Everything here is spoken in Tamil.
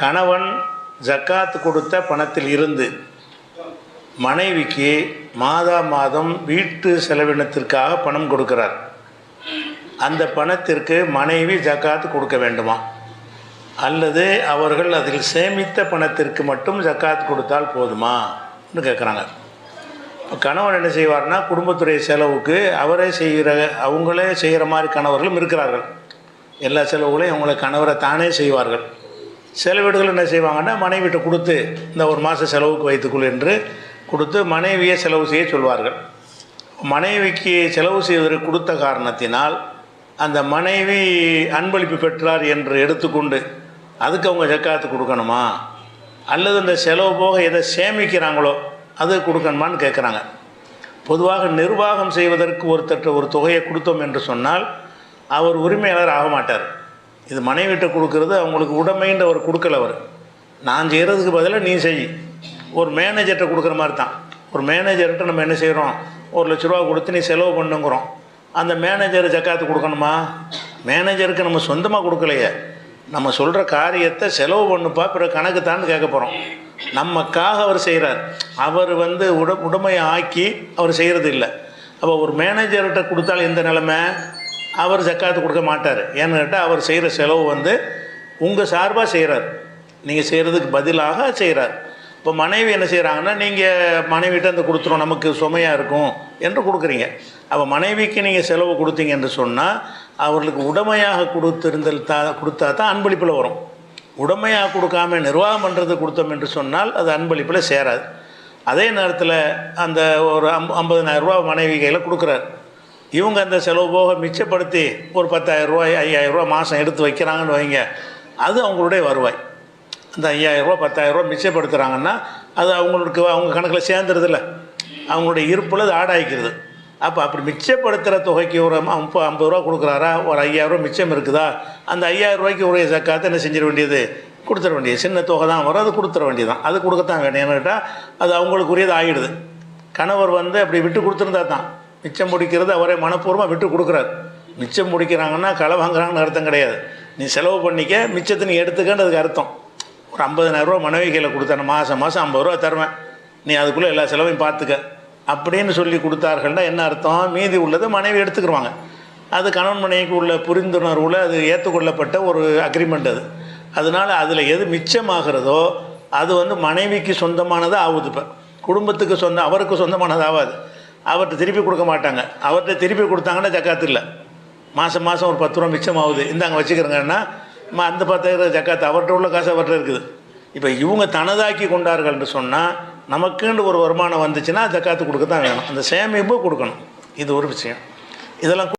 கணவன் ஜக்காத்து கொடுத்த பணத்தில் இருந்து மனைவிக்கு மாதா மாதம் வீட்டு செலவினத்திற்காக பணம் கொடுக்கிறார். அந்த பணத்திற்கு மனைவி ஜக்காத்து கொடுக்க வேண்டுமா? அல்லது அவர்கள் அதில் சேமித்த பணத்திற்கு மட்டும் ஜக்காத் கொடுத்தால் போதுமான்னு கேட்குறாங்க. இப்போ கணவன் என்ன செய்வார்னா குடும்பத்துடைய செலவுக்கு அவரே செய்கிற அவங்களே செய்கிற மாதிரி கணவர்களும் இருக்கிறார்கள். எல்லா செலவுகளையும் அவங்கள கணவரை தானே செய்வார்கள். சில வீடுகள் என்ன செய்வாங்கன்னா மனைவிட்ட கொடுத்து இந்த ஒரு மாத செலவுக்கு வைத்துக்கொள் என்று கொடுத்து மனைவியை செலவு செய்ய சொல்வார்கள். மனைவிக்கு செலவு செய்வதற்கு கொடுத்த காரணத்தினால் அந்த மனைவி அன்பளிப்பு பெற்றார் என்று எடுத்துக்கொண்டு அதுக்கு அவங்க ஜக்காத்து கொடுக்கணுமா? அல்லது இந்த செலவு போக எதை சேமிக்கிறாங்களோ அது கொடுக்கணுமான்னு கேட்குறாங்க பொதுவாக நிர்வாகம் செய்வதற்கு ஒருத்தர் ஒரு தொகையை கொடுத்தோம் என்று சொன்னால் அவர் உரிமையாளர் ஆக மாட்டார். இது மனைவிட்ட கொடுக்கறது அவங்களுக்கு உடைமைன்ற ஒரு கொடுக்கல அவர். நான் செய்கிறதுக்கு பதிலாக நீ செய். ஒரு மேனேஜர்கிட்ட கொடுக்குற மாதிரி தான் ஒரு மேனேஜர்கிட்ட நம்ம என்ன செய்கிறோம் ஒரு லட்ச ரூபா கொடுத்து நீ செலவு பண்ணுங்கிறோம். அந்த மேனேஜர் ஜக்காத்து கொடுக்கணுமா? மேனேஜருக்கு நம்ம சொந்தமாக கொடுக்கலையே. நம்ம சொல்கிற காரியத்தை செலவு பண்ணுப்பா பிற கணக்கு தான் கேட்க போகிறோம் நமக்காக அவர் செய்கிறார் அவர் வந்து உட உடமையை ஆக்கி அவர் செய்கிறது இல்லை. அப்போ ஒரு மேனேஜர்கிட்ட கொடுத்தால் எந்த நிலமை? அவர் ஜக்காத்து கொடுக்க மாட்டார். ஏன்னு கேட்டால் அவர் செய்கிற செலவு வந்து உங்கள் சார்பாக செய்கிறார் நீங்கள் செய்கிறதுக்கு பதிலாக செய்கிறார் இப்போ மனைவி என்ன செய்கிறாங்கன்னா நீங்கள் மனைவிட்ட அந்த கொடுத்துரும் நமக்கு சுமையாக இருக்கும் என்று கொடுக்குறீங்க. அப்போ மனைவிக்கு நீங்கள் செலவு கொடுத்தீங்க என்று சொன்னால் அவர்களுக்கு உடமையாக கொடுத்திருந்தல் தா கொடுத்தா தான் அன்பளிப்பில் வரும். உடமையாக கொடுக்காம நிர்வாகம் பண்ணுறது கொடுத்தோம் என்று சொன்னால் அது அன்பளிப்பில் சேராது. அதே நேரத்தில் அந்த ஒரு அம் ஐம்பதனாயிரரூபா மனைவி கையில் கொடுக்குறாரு. இவங்க அந்த செலவு போக மிச்சப்படுத்தி ஒரு பத்தாயரரூபா ஐயாயிரம் ரூபா மாதம் எடுத்து வைக்கிறாங்கன்னு வைங்க. அது அவங்களுடைய வருவாய். அந்த ஐயாயிரரூபா பத்தாயிரரூபா மிச்சப்படுத்துகிறாங்கன்னா அது அவங்களுக்கு அவங்க கணக்கில் சேர்ந்துருதுல்ல. அவங்களுடைய இருப்பில் அது ஆடாய்க்கிறது. அப்போ அப்படி மிச்சப்படுத்துகிற தொகைக்கு ஒரு முப்பது ஐம்பது ரூபா கொடுக்குறாரா? ஒரு ஐயாயிரரூபா மிச்சம் இருக்குதா? அந்த ஐயாயிரம் ரூபாய்க்கு உரிய சக்காத்தை என்ன செஞ்சிட வேண்டியது? கொடுத்துட வேண்டியது. சின்ன தொகை தான் வரும் அது கொடுத்துட வேண்டியது தான் அது கொடுக்கத்தான் வேணும். ஏன்னு கேட்டால் அது அவங்களுக்குரியது ஆகிடுது கணவர் வந்து அப்படி விட்டு கொடுத்துருந்தா தான். மிச்சம் முடிக்கிறது அவரே மனப்பூர்வமாக விட்டு கொடுக்குறாரு. மிச்சம் முடிக்கிறாங்கன்னா களை வாங்குறாங்கன்னு அர்த்தம் கிடையாது. நீ செலவு பண்ணிக்க மிச்சத்தை நீ எடுத்துக்கன்றதுக்கு அர்த்தம். ஒரு ஐம்பதனாயிரரூவா மனைவி கையில் கொடுத்தேன் மாதம் மாதம் ஐம்பது ரூபா தருவேன். நீ அதுக்குள்ளே எல்லா செலவையும் பார்த்துக்க. அப்படின்னு சொல்லி கொடுத்தார்கள்னா என்ன அர்த்தம்? மீதி உள்ளதை மனைவி எடுத்துக்கிடுவாங்க அது கணவன் மனைவிக்கு உள்ள புரிந்துணர்வில் அது ஏற்றுக்கொள்ளப்பட்ட ஒரு அக்ரிமெண்ட் அது. அதனால் அதில் எது மிச்சமாகிறதோ அது வந்து மனைவிக்கு சொந்தமானதாக ஆகுது இப்போ. குடும்பத்துக்கு சொந்த அவருக்கு சொந்தமானது ஆகாது. அவர்கிட்ட திருப்பி கொடுக்க மாட்டாங்க. அவர்கிட்ட திருப்பி கொடுத்தாங்கன்னா ஜக்காத்து இல்லை. மாதம் மாதம் ஒரு பத்து ரூபா மிச்சம் ஆகுது இந்தாங்க வச்சுக்கிறேங்கன்னா அந்த பத்தாயிரம் ஜக்காத்து அவர்கிட்ட உள்ள காசு அவர்கிட்ட இருக்குது. இப்போ இவங்க தனதாக்கி கொண்டார்கள்னு சொன்னால் நமக்குன்னு ஒரு வருமானம் வந்துச்சுன்னா ஜக்காத்து கொடுக்க தான் வேணும். அந்த சேமிப்பு கொடுக்கணும். இது ஒரு விஷயம். இதெல்லாம்